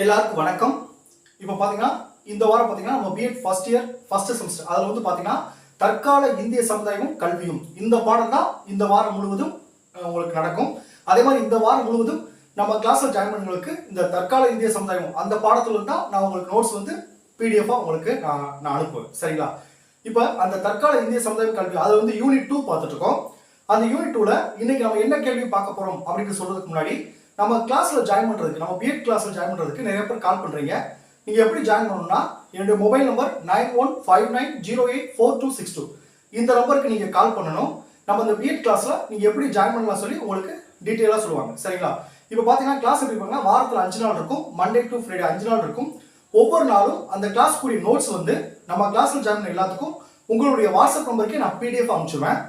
எல்லாருக்கும் வணக்கம். இப்போ பார்த்தீங்கன்னா இந்த வாரம் பார்த்தீங்கன்னா நம்ம BEd first year first semester அதில் வந்து பார்த்தீங்கன்னா தற்கால இந்திய சமுதாயமும் கல்வியும். இந்த பாடம் தான் இந்த வாரம் முழுவதும் உங்களுக்கு நடக்கும். அதே மாதிரி இந்த வாரம் முழுவதும் நம்ம கிளாஸில் ஜாயின் பண்ணவங்களுக்கு இந்த தற்கால இந்திய சமுதாயம் அந்த பாடத்துல தான் நான் உங்களுக்கு நோட்ஸ் வந்து பிடிஎஃபாக உங்களுக்கு நான் நான் அனுப்புவேன். சரிங்களா? இப்போ அந்த தற்கால இந்திய சமுதாயம் கல்வி அது வந்து யூனிட் டூ பார்த்துட்டு இருக்கோம். அந்த யூனிட் டூவில் இன்னைக்கு நம்ம என்ன கேள்வி பார்க்க போகிறோம் அப்படின்னு சொல்றதுக்கு முன்னாடி நம்ம கிளாஸில் ஜாயின் பண்ணுறதுக்கு நம்ம பிஎட் கிளாஸில் ஜாயின் பண்ணுறதுக்கு நிறைய பேர் கால் பண்ணுறீங்க நீங்கள் எப்படி ஜாயின் பண்ணணும்னா என்னுடைய mobile number nine one five nine zero eight four two six two இந்த நம்பருக்கு நீங்கள் கால் பண்ணணும். நம்ம இந்த பிஎட் கிளாஸில் நீங்கள் எப்படி ஜாயின் பண்ணலாம் சொல்லி உங்களுக்கு டீட்டெயிலாக சொல்லுவாங்க. சரிங்களா? இப்போ பார்த்தீங்கன்னா கிளாஸ் எப்படி பண்ணால் வாரத்தில் அஞ்சு நாள் இருக்கும். மண்டே டு ஃப்ரைடே அஞ்சு நாள் இருக்கும். ஒவ்வொரு நாளும் அந்த கிளாஸ் கூடிய நோட்ஸ் வந்து நம்ம கிளாஸில் ஜாயின் பண்ண எல்லாத்துக்கும் உங்களுடைய வாட்ஸ்அப் நம்பருக்கே நான் பிடிஎஃப் அனுப்பிச்சுவேன்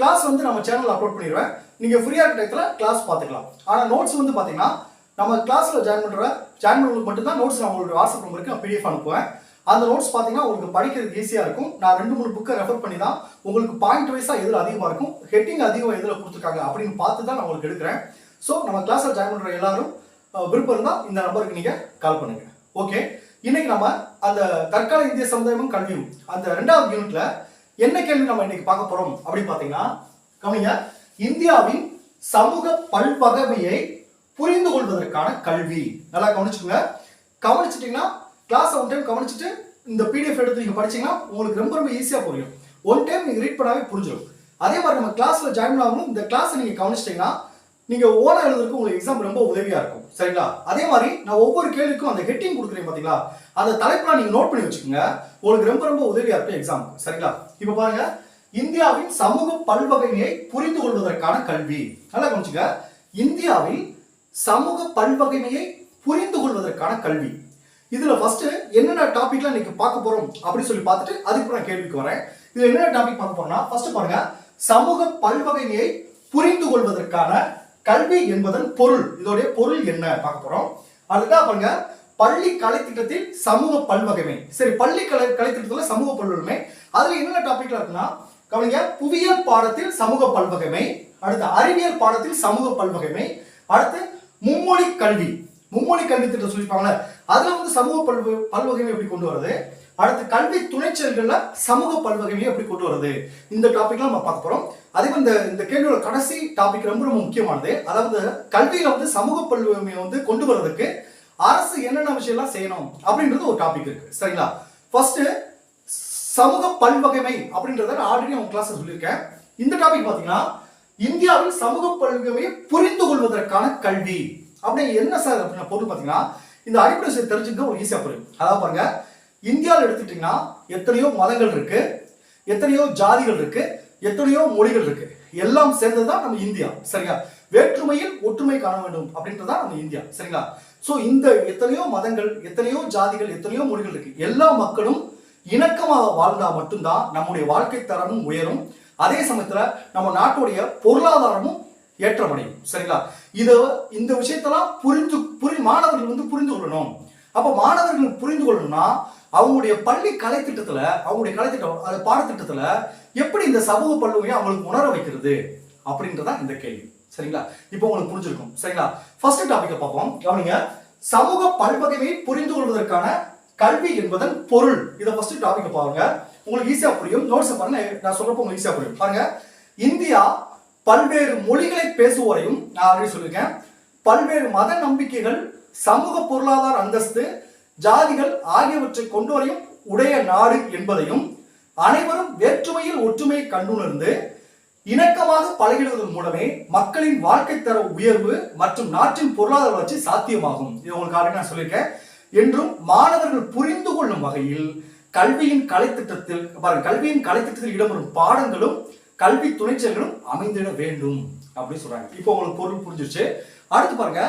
கிளாஸ் வந்து நம்ம சேனலில் அப்லோட் பண்ணிடுவேன் நீங்க ஃப்ரீயா டயத்துல கிளாஸ் பார்த்துக்கலாம். ஆனால் நோட்ஸ் வந்து பார்த்தீங்கன்னா நம்ம கிளாஸில் ஜாயின் பண்ணுற ஜாயின் பண்ணுறதுக்கு மட்டும்தான் நோட்ஸ் நான் உங்களுடைய வாட்ஸ்அப் நம்பருக்கு நான் பிடிஎஃப் அனுப்புவேன். அந்த நோட்ஸ் பார்த்தீங்கன்னா உங்களுக்கு படிக்கிறதுக்கு ஈஸியாக இருக்கும். நான் ரெண்டு மூணு புக்கை ரெஃபர் பண்ணி தான் உங்களுக்கு பாயிண்ட் வைஸாக எதில் அதிகமாக இருக்கும் ஹெட்டிங் அதிகம் எதில் கொடுத்துருக்காங்க அப்படின்னு பார்த்து தான் நான் உங்களுக்கு எடுக்கிறேன். ஸோ நம்ம கிளாஸில் ஜாயின் பண்ணுற எல்லாரும் விருப்பம் இருந்தால் இந்த நம்பருக்கு நீங்கள் கால் பண்ணுங்க. ஓகே இன்னைக்கு நம்ம அந்த தற்கால இந்திய சமுதாயமும் கல்வியும் அந்த ரெண்டாவது யூனிட்ல என்ன கேள்வி நம்ம இன்னைக்கு பார்க்க போறோம்? அப்படின்னு பாத்தீங்கன்னா கவனிங்க இந்தியாவின் சமூக பல்வகமையை புரிந்து கொள்வதற்கான கல்வி. நல்லா கவனிச்சுக்கோங்க. கவனிச்சிட்டீங்கன்னா கிளாஸ் ஒன் டைம் கவனிச்சுட்டு இந்த பிடிஎஃப் எடுத்து நீங்க படிச்சீங்கன்னா உங்களுக்கு ரொம்ப ரொம்ப ஈஸியா புரியும். ஒன் டைம் நீங்க ரீட் பண்ணாவே புரிஞ்சிடும் அதே மாதிரி நம்ம கிளாஸ்ல ஜாயின் ஆகணும் இந்த கிளாஸ் நீங்க கவனிச்சிட்டீங்கன்னா நீங்க ஓனா எழுதுறதுக்கு உங்களுக்கு எக்ஸாம் ரொம்ப உதவியா இருக்கும். சரிங்களா? அதே மாதிரி நான் ஒவ்வொரு கேள்விக்கும் அந்த ஹெட்டிங் கொடுக்குறேன் பாத்தீங்களா? அந்த தலைப்புல நீங்க நோட் பண்ணி வச்சுக்கோங்க. உங்களுக்கு ரொம்ப ரொம்ப உதவியா இருக்கும் எக்ஸாம் சரிங்களா? இப்போ பாருங்க. இந்தியாவின் சமூக பல்வகையை புரிந்து கொள்வதற்கான கல்வி. நல்லா கவனிச்சுங்க இந்தியாவில் சமூக பல்வகைமையை புரிந்து கொள்வதற்கான கல்வி. இதுல ஃபர்ஸ்ட் என்னென்ன டாபிக்லாம் இன்னைக்கு பார்க்க போறோம் அப்படின்னு சொல்லி பார்த்துட்டு அதுக்கு நான் கேள்விக்கு வரேன். இதுல என்னென்ன டாபிக் பார்க்க போறோம்னா ஃபர்ஸ்ட் பாருங்க. சமூக பல்வகைமையை புரிந்து கொள்வதற்கான கல்வி என்பதன் பொருள். இதோடைய பொருள் என்ன பார்க்க போறோம். அதுதான் பாருங்க பள்ளி கலைத்திட்டத்தில் சமூக பல்வகைமை. சரி பள்ளி கலை கலைத்திட்டத்துல சமூக பல்வகைமை. அதுல என்னென்ன டாபிக்ல இருக்குன்னா கவனிங்க புவியியல் பாடத்தில் சமூக பல்வகைமை அடுத்து அறிவியல் பாடத்தில் சமூக பல்வகைமை அடுத்து மும்மொழி கல்வி. மும்மொழி கல்வி திட்டம் சொல்லியிருப்பாங்களே அதுல வந்து சமூக பல்வ பல்வகைமை எப்படி கொண்டு வருது? அடுத்து கல்வி துணைச்செயல்கள்ல சமூக பல்வகைமையை எப்படி கொண்டு வருது இந்த டாபிக்லாம் நம்ம பார்க்க போறோம். அதே மாதிரி இந்த இந்த கேள்வியோட கடைசி டாபிக் ரொம்ப ரொம்ப முக்கியமானது. அதாவது கல்வியில வந்து சமூக பல்வகைமையை வந்து கொண்டு வர்றதுக்கு அரசு என்னென்ன விஷயம்லாம் செய்யணும் அப்படின்றது ஒரு டாபிக் இருக்கு. சரிங்களா? ஃபர்ஸ்ட் சமூக பல்வகைமை அப்படின்றத நான் ஆல்ரெடி அவங்க கிளாஸ் சொல்லியிருக்கேன். இந்த டாபிக் பாத்தீங்கன்னா இந்தியாவில் சமூக பல்வகைமையை புரிந்து கொள்வதற்கான கல்வி. அப்படின்னு என்ன சார்? அப்படின்னா பொருள் பாத்தீங்கன்னா இந்த அடிப்படை விஷயம் தெரிஞ்சுக்க ஒரு ஈஸியா புரியும். அதாவது பாருங்க இந்தியாவில் எடுத்துட்டீங்கன்னா எத்தனையோ மதங்கள் இருக்கு எத்தனையோ ஜாதிகள் இருக்கு எத்தனையோ மொழிகள் இருக்கு. எல்லாம் சேர்ந்தது தான் நம்ம இந்தியா சரிங்களா? வேற்றுமையில் ஒற்றுமை காண வேண்டும் அப்படின்றதுதான் நம்ம இந்தியா சரிங்களா? சோ இந்த எத்தனையோ மதங்கள் எத்தனையோ ஜாதிகள் எத்தனையோ மொழிகள் இருக்கு. எல்லா மக்களும் இணக்கமாக வாழ்ந்தா மட்டும்தான் நம்முடைய வாழ்க்கை தரமும் உயரும். அதே சமயத்துல நம்ம நாட்டுடைய பொருளாதாரமும் ஏற்றமடையும் சரிங்களா? இது இந்த விஷயத்தெல்லாம் புரிந்து புரி மாணவர்கள் வந்து புரிந்து கொள்ளணும். அப்ப மாணவர்கள் புரிந்து கொள்ளணும்னா அவங்களுடைய பள்ளி கலைத்திட்டத்துல அவங்களுடைய கலைத்திட்டம் அது பாடத்திட்டத்துல எப்படி இந்த சமூக பல்லுமையை அவங்களுக்கு உணர வைக்கிறது அப்படின்றதா இந்த கேள்வி. சரிங்களா? இப்போ உங்களுக்கு புரிஞ்சிருக்கும். சரிங்களா? ஃபர்ஸ்ட் டாபிக்கை பார்ப்போம். கவனிங்க. சமூக பல்வகைமையை புரிந்து கொள்வதற்கான கல்வி என்பதன் பொருள். இதை ஃபர்ஸ்ட் டாபிக் பாருங்க. உங்களுக்கு ஈஸியா புரியும். நோட்ஸ் பாருங்க. நான் சொல்றப்போ உங்களுக்கு ஈஸியா புரியும். பாருங்க. இந்தியா பல்வேறு மொழிகளை பேசுவோரையும் நான் ஆல்ரெடி சொல்லியிருக்கேன். பல்வேறு மத நம்பிக்கைகள் சமூக பொருளாதார அந்தஸ்து ஜாதிகள் ஆகியவற்றை கொண்டோரையும் உடைய நாடு என்பதையும் அனைவரும் வேற்றுமையில் ஒற்றுமையை கண்டுணர்ந்து இணக்கமாக பழகிடுவதன் மூலமே மக்களின் வாழ்க்கை தர உயர்வு மற்றும் நாட்டின் பொருளாதார வளர்ச்சி சாத்தியமாகும். இது உங்களுக்கு நான் சொல்லியிருக்கேன். என்றும் மாணவர்கள் புரிந்து கொள்ளும் வகையில் கல்வியின் கலைத்திட்டத்தில் பாருங்க கல்வியின் கலைத்திட்டத்தில் இடம்பெறும் பாடங்களும் கல்வி துணைச்சல்களும் அமைந்திட வேண்டும். அப்படின்னு சொல்றாங்க. இப்போ உங்களுக்கு பொருள் புரிஞ்சிருச்சு. அடுத்து பாருங்க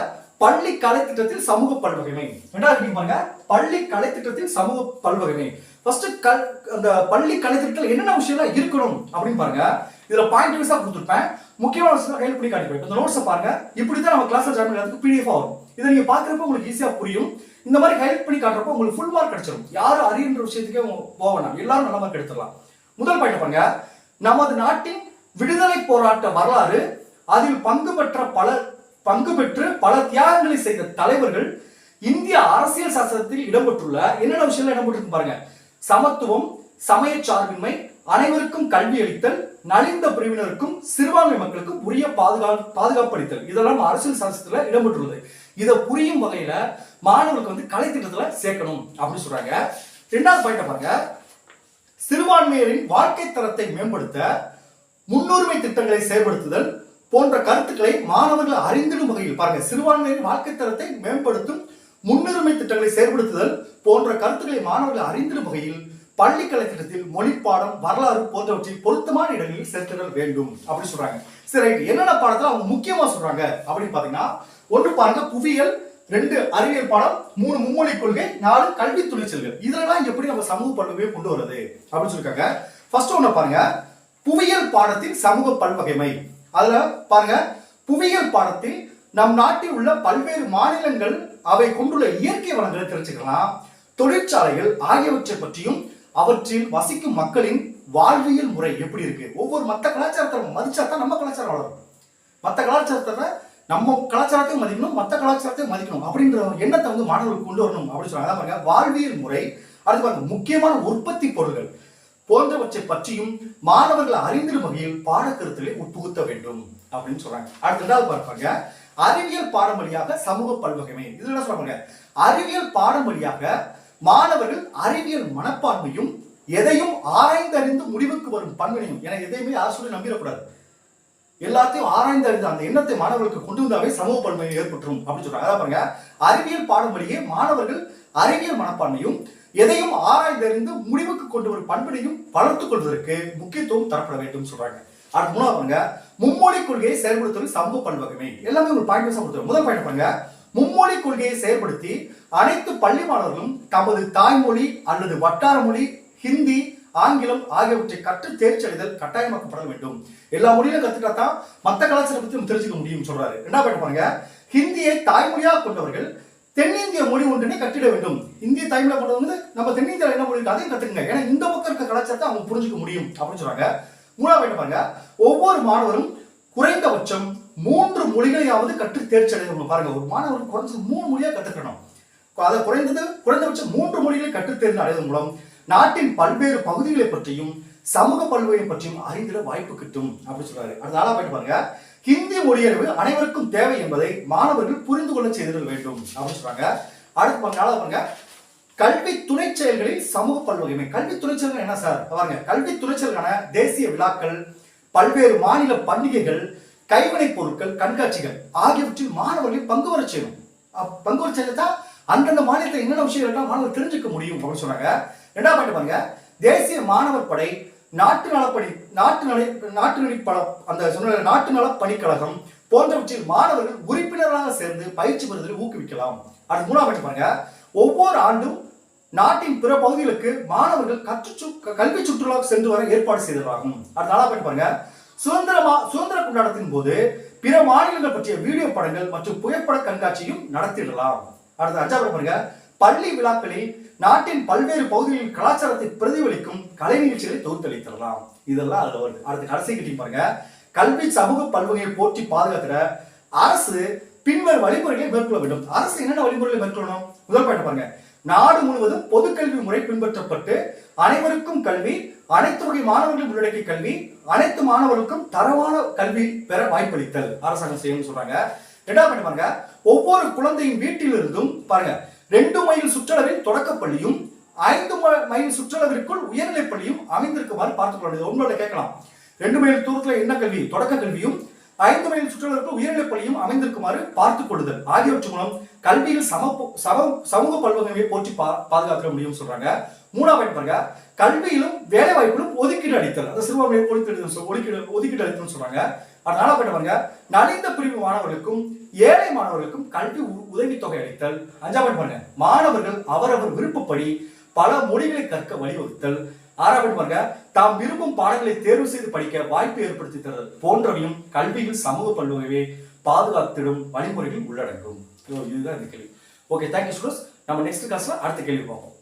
பள்ளி கலைத்திட்டத்தில் சமூக பல்வகைமை. ரெண்டாவது பாருங்க. பள்ளி கலைத்திட்டத்தில் சமூக பல்வகைமை. ஃபர்ஸ்ட் கல் அந்த பள்ளி கலைத்திட்டத்தில் என்னென்ன விஷயம்லாம் இருக்கணும் அப்படின்னு பாருங்க. இதுல பாயிண்ட் வைஸா கொடுத்துருப்பேன். முக்கியமான விஷயம் கையில் பண்ணி காட்டிப்பேன் இந்த நோட்ஸை பாருங்க. இப்படி தான் நம்ம கிளாஸ்ல ஜாயின் பண்ணுறதுக்கு பிடிஎஃப் வரும். இதை நீங்க பாக்குறப்ப உங்களுக்கு ஈஸியா புரியும். இந்த மாதிரி ஹெல்ப் பண்ணி காட்டுறப்போ உங்களுக்கு ஃபுல் மார்க் கிடைச்சிடும் யாரும் அறியுன்ற விஷயத்துக்கே போக வேணாம். எல்லாரும் நல்ல மார்க் எடுத்துடலாம். முதல் பாயிண்ட் பாருங்க. நமது நாட்டின் விடுதலை போராட்ட வரலாறு அதில் பங்கு பெற்ற பல பங்கு பெற்று பல தியாகங்களை செய்த தலைவர்கள் இந்திய அரசியல் சாஸ்திரத்தில் இடம்பெற்றுள்ள என்னென்ன விஷயங்கள் இடம்பெற்றிருக்கு பாருங்க. சமத்துவம் சமய சார்பின்மை அனைவருக்கும் கல்வி அளித்தல் நலிந்த பிரிவினருக்கும் சிறுபான்மை மக்களுக்கும் உரிய பாதுகா பாதுகாப்பு அளித்தல் இதெல்லாம் அரசியல் சாஸ்திரத்துல இடம்பெற்றுள்ளது. இதை புரியும் வகையில மாணவர்களுக்கு வந்து கலை திட்டத்துல சேர்க்கணும் அப்படின்னு சொல்றாங்க. ரெண்டாவது பாயிண்ட் பாருங்க. சிறுபான்மையரின் வாழ்க்கை தரத்தை மேம்படுத்த முன்னுரிமை திட்டங்களை செயல்படுத்துதல் போன்ற கருத்துக்களை மாணவர்கள் அறிந்திடும் வகையில் பாருங்க சிறுபான்மையின் வாழ்க்கை தரத்தை மேம்படுத்தும் முன்னுரிமை திட்டங்களை செயல்படுத்துதல் போன்ற கருத்துக்களை மாணவர்கள் அறிந்திடும் வகையில் பள்ளி கலைத்திட்டத்தில் மொழிப்பாடம் வரலாறு போன்றவற்றில் பொருத்தமான இடங்களில் சேர்த்திடல் வேண்டும் அப்படின்னு சொல்றாங்க. சரி என்னென்ன பாடத்துல அவங்க முக்கியமா சொல்றாங்க அப்படின்னு பாத்தீங்கன்னா ஒன்று பாருங்க புவியியல் ரெண்டு அறிவியல் பாடம் மூணு மும்மொழி கொள்கை நாலு கல்வி துணிச்சல்கள். இதெல்லாம் எப்படி நம்ம சமூக பல்வகையை கொண்டு வருது அப்படின்னு சொல்லிருக்காங்க. ஃபர்ஸ்ட் ஒன்று பாருங்க புவியியல் பாடத்தின் சமூக பல்வகைமை அதுல பாருங்க புவியியல் பாடத்தில் நம் நாட்டில் உள்ள பல்வேறு மாநிலங்கள் அவை கொண்டுள்ள இயற்கை வளங்களை தெரிஞ்சுக்கலாம். தொழிற்சாலைகள் ஆகியவற்றை பற்றியும் அவற்றில் வசிக்கும் மக்களின் வாழ்வியல் முறை எப்படி இருக்கு? ஒவ்வொரு மத்த கலாச்சாரத்தை மதிச்சா தான் நம்ம கலாச்சாரம் வளரும். மற்ற கலாச்சாரத்தை நம்ம கலாச்சாரத்தையும் மதிக்கணும் மற்ற கலாச்சாரத்தையும் மதிக்கணும் அப்படின்ற ஒரு எண்ணத்தை வந்து மாணவர்களுக்கு கொண்டு வரணும் அப்படின்னு சொல்றாங்க. பாருங்க வாழ்வியல் முறை. அடுத்து பாருங்க முக்கியமான உற்பத்தி பொருள்கள். போன்றவற்றை பற்றியும் மாணவர்கள் அறிந்திடும் வகையில் பாடக்கருத்திலே உட்புகுத்த வேண்டும் அப்படின்னு சொல்றாங்க. அடுத்த நாள் பார்ப்பாங்க அறிவியல் பாடம் வழியாக சமூக பல்வகைமை. இது என்ன சொல்றாங்க அறிவியல் பாடம் வழியாக மாணவர்கள் அறிவியல் மனப்பான்மையும் எதையும் ஆராய்ந்து அறிந்து முடிவுக்கு வரும் பண்பினையும் என எதையுமே யார் சொல்லி நம்பிடக்கூடாது. எல்லாத்தையும் ஆராய்ந்து அறிந்த அந்த எண்ணத்தை மாணவர்களுக்கு கொண்டு வந்தாவே சமூக பன்மை ஏற்பட்டுரும் அப்படின்னு சொல்றாங்க. அதான் பாருங்க. அறிவியல் பாடம் வழியே மாணவர்கள் அறிவியல் மனப்பான்மையும் எதையும் ஆராய்ந்தறிந்து முடிவுக்கு கொண்டு வரும் பண்பினையும் வளர்த்துக் கொள்வதற்கு முக்கியத்துவம் தரப்பட வேண்டும் சொல்றாங்க. அடுத்து மூணாவது பாருங்க மும்மொழி கொள்கையை செயல்படுத்துவது சமூக பல்வகைமை எல்லாமே ஒரு பாயிண்ட் கொடுத்துருவோம் முதல் பாயிண்ட் பாருங்க மும்மொழி கொள்கையை செயல்படுத்தி அனைத்து பள்ளி மாணவர்களும் தமது தாய்மொழி அல்லது வட்டார மொழி ஹிந்தி ஆங்கிலம் ஆகியவற்றை கற்று தேர்ச்சி அடைதல் கட்டாயமாக்கப்பட வேண்டும். எல்லா மொழியிலும் கத்துக்கிட்டா தான் மத்த கலாச்சாரத்தை நம்ம தெரிஞ்சுக்க முடியும் சொல்றாரு. என்ன பாயிண்ட் பாருங்க ஹிந்தியை தாய்மொழியாக கொண்டவர்கள் தென்னிந்திய மொழி ஒன்றினை கட்டிட வேண்டும். இந்திய தாய்மொழி வந்து நம்ம தென்னிந்தியாவில் என்ன மொழி அதையும் கத்துக்கங்க. ஏன்னா இந்த பக்கம் இருக்க கலாச்சாரத்தை அவங்க புரிஞ்சுக்க முடியும் அப்படின்னு சொல்றாங்க. மூணாவது பாருங்க. ஒவ்வொரு மாணவரும் குறைந்தபட்சம் மூன்று மொழிகளையாவது கற்று தேர்ச்சி அடையணும். பாருங்க ஒரு மாணவர் குறைஞ்சது மூணு மொழியா கத்துக்கணும். அதை குறைந்தது குறைந்தபட்சம் மூன்று மொழிகளை கற்றுத் தேர்ந்து அடைவதன் மூலம் நாட்டின் பல்வேறு பகுதிகளை பற்றியும் சமூக பல்வேறு பற்றியும் அறிந்திட வாய்ப்பு கிட்டும் அப்படின்னு சொல்றாரு. அதனால போயிட்டு பாருங்க. ஹிந்தி மொழியறிவு அனைவருக்கும் தேவை என்பதை மாணவர்கள் புரிந்து கொள்ள செய்திட வேண்டும் அப்படின்னு சொல்றாங்க. அடுத்து பாருங்க பாருங்க. கல்வி துணை செயல்களில் சமூக பல்வகைமை. கல்வி துணை செயல்கள் என்ன சார்? பாருங்க கல்வி துணை செயல்கான தேசிய விழாக்கள் பல்வேறு மாநில பண்டிகைகள் கைவினைப் பொருட்கள் கண்காட்சிகள் ஆகியவற்றில் மாணவர்களை பங்கு வர செய்யணும். பங்கு வர செய்தா அந்தந்த மாநிலத்தில் என்னென்ன விஷயம் இருக்கா மாணவர் தெரிஞ்சுக்க முடியும் அப்படின்னு சொன்னாங்க ரெண்டாவது பாயிண்ட் பாருங்க தேசிய மாணவர் படை நாட்டு நலப்பணி நாட்டு நல நாட்டு நலி பல அந்த சொன்ன நாட்டு நல பணிக்கழகம் போன்றவற்றில் மாணவர்கள் உறுப்பினர்களாக சேர்ந்து பயிற்சி பெறுவதில் ஊக்குவிக்கலாம். அடுத்து மூணாவது பாயிண்ட் பாருங்க. ஒவ்வொரு ஆண்டும் நாட்டின் பிற பகுதிகளுக்கு மாணவர்கள் கற்று சு- க- கல்வி சுற்றுலா சென்று வர ஏற்பாடு செய்ததாகும் அடுத்த நாளாக பாருங்க. சுதந்திரமா சுதந்திர கொண்டாட்டத்தின் போது பிற மாநிலங்கள் பற்றிய வீடியோ படங்கள் மற்றும் புகைப்பட கண்காட்சியும் நடத்திடலாம். அடுத்த அஞ்சாவது பாருங்க. பள்ளி விழாக்களில் நாட்டின் பல்வேறு பகுதிகளின் கலாச்சாரத்தை பிரதிபலிக்கும் கலை நிகழ்ச்சிகளை தொகுத்தளித்தரலாம் இதெல்லாம் அதுல வருது. அடுத்து கடைசி கிட்டி பாருங்க. கல்வி சமூக பல்வகையை போற்றி பாதுகாத்திட அரசு பின்வரும் வழிமுறைகளை மேற்கொள்ள வேண்டும். அரசு என்னென்ன வழிமுறைகளை மேற்கொள்ளணும்? முதல் பாயிண்ட் பாருங்க. நாடு முழுவதும் பொதுக்கல்வி முறை பின்பற்றப்பட்டு அனைவருக்கும் கல்வி அனைத்து வகை மாணவர்களும் உள்ளடக்கிய கல்வி அனைத்து மாணவர்களுக்கும் தரமான கல்வி பெற வாய்ப்பளித்தல். அரசாங்கம் செய்யணும்னு சொல்றாங்க. ரெண்டாவது பாயிண்ட் பாருங்க. ஒவ்வொரு குழந்தையின் வீட்டிலிருந்தும் பாருங்க. ரெண்டு மைல் சுற்றளவில் தொடக்கப்பள்ளியும் ஐந்து ம- மைல் சுற்றளவிற்குள் உயர்நிலைப் பள்ளியும் அமைந்திருக்குமாறு பார்த்துக் கொள்ள உங்களோட கேட்கலாம். ரெண்டு மைல் தூரத்துல என்ன கல்வி? தொடக்க கல்வியும் ஐந்து மைல் சுற்றளவிற்கு உயர்நிலைப் பள்ளியும் அமைந்திருக்குமாறு பார்த்துக் கொள்ளுதல். ஆகியவற்றின் மூலம் கல்வியில் சம சம சமூக பல்வகையை போற்றி பா பாதுகாக்க முடியும் சொல்றாங்க. மூணாவது பாருங்க கல்வியிலும் வேலை வாய்ப்பிலும் ஒதுக்கீடு அளித்தல். அந்த சிறுபான்மையை ஒதுக்கீடு ஒதுக்கீடு ஒதுக்கீடு அளித்தல் சொல்றாங்க. அதனால போயிட்டு பாருங்க நலிந்த பிரிவு மாணவர்களுக்கும் ஏழை மாணவர்களுக்கும் கல்வி உதவித்தொகை அளித்தல். அஞ்சாவது பாருங்க மாணவர்கள் அவரவர் விருப்பப்படி பல மொழிகளை கற்க வழிவகுத்தல். ஆறாவது பாருங்க தாம் விரும்பும் பாடங்களை தேர்வு செய்து படிக்க வாய்ப்பு ஏற்படுத்தி தருதல் போன்றவையும் கல்வியில் சமூக பல்வகையை பாதுகாத்திடும் வழிமுறைகள் உள்ளடங்கும். இதுதான் இந்த கேள்வி. ஓகே தேங்க்யூ ஸ்டூடெண்ட்ஸ் நம்ம நெக்ஸ்ட் கிளாஸ்ல அடுத்த கேள்வி பார்ப்போம்.